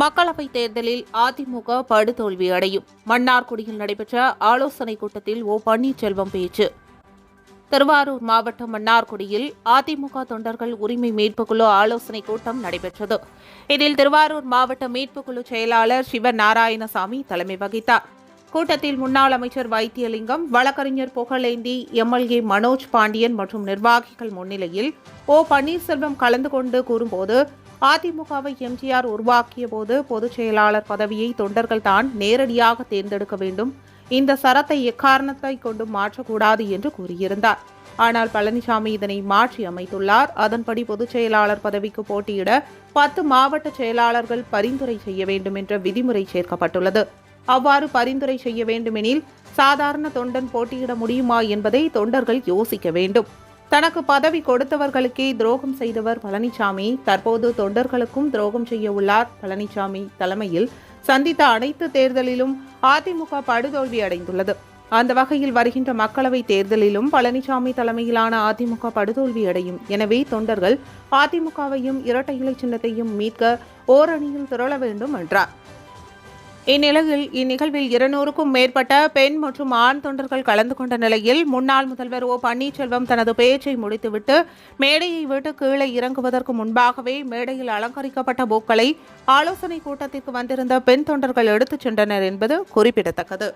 மக்களவைத் தேர்தலில் அதிமுக படுதோல்வி அடையும். மன்னார்குடியில் நடைபெற்ற ஆலோசனைக் கூட்டத்தில் ஓ பன்னீர்செல்வம் பேச்சு. திருவாரூர் மாவட்டம் மன்னார்குடியில் அதிமுக தொண்டர்கள் உரிமை மீட்புக்குழு ஆலோசனைக் கூட்டம் நடைபெற்றது. இதில் திருவாரூர் மாவட்ட மீட்புக்குழு செயலாளர் சிவ நாராயணசாமி தலைமை வகித்தார். கூட்டத்தில் முன்னாள் அமைச்சர் வைத்தியலிங்கம் வழக்கறிஞர் புகழேந்தி எம்எல்ஏ மனோஜ் பாண்டியன் மற்றும் நிர்வாகிகள் முன்னிலையில் ஓ பன்னீர்செல்வம் கலந்து கொண்டு கூறும்போது அதிமுகவை எம்ஜிஆர் உருவாக்கிய போது பொதுச் செயலாளர் பதவியை தொண்டர்கள் தான் நேரடியாக தேர்ந்தெடுக்க வேண்டும். இந்த சரத்தை எக்காரணத்தை கொண்டும் மாற்றக்கூடாது என்று கூறியிருந்தார். ஆனால் பழனிசாமி இதனை மாற்றி அமைத்துள்ளார். அதன்படி பொதுச் செயலாளர் பதவிக்கு போட்டியிட பத்து மாவட்ட செயலாளர்கள் பரிந்துரை செய்ய வேண்டும் என்ற விதிமுறை சேர்க்கப்பட்டுள்ளது. அவ்வாறு பரிந்துரை செய்ய வேண்டுமெனில் சாதாரண தொண்டன் போட்டியிட முடியுமா என்பதை தொண்டர்கள் யோசிக்க வேண்டும். தனக்கு பதவி கொடுத்தவர்களுக்கே துரோகம் செய்தவர் பழனிசாமி தற்போது தொண்டர்களுக்கும் துரோகம் செய்ய உள்ளார் பழனிசாமி தலைமையில் சந்தித்த அனைத்து தேர்தலிலும் அதிமுக படுதோல்வி அடைந்துள்ளது. அந்த வகையில் வருகின்ற மக்களவை தேர்தலிலும் பழனிசாமி தலைமையிலான அதிமுக படுதோல்வி அடையும். எனவே தொண்டர்கள் அதிமுகவையும் இரட்டை இலை சின்னத்தையும் மீட்க ஓரணியில் திரள வேண்டும் என்றார். இந்நிலையில் இந்நிகழ்வில் இருநூறுக்கும் மேற்பட்ட பெண் மற்றும் ஆண் தொண்டர்கள் கலந்து கொண்ட நிலையில் முன்னாள் முதல்வர் ஓ பன்னீர்செல்வம் தனது பேச்சை முடித்துவிட்டு மேடையை விட்டு கீழே இறங்குவதற்கு முன்பாகவே மேடையில் அலங்கரிக்கப்பட்ட பூக்களை ஆலோசனை கூட்டத்திற்கு வந்திருந்த பெண் தொண்டர்கள் எடுத்துச் சென்றனர் என்பது குறிப்பிடத்தக்கது.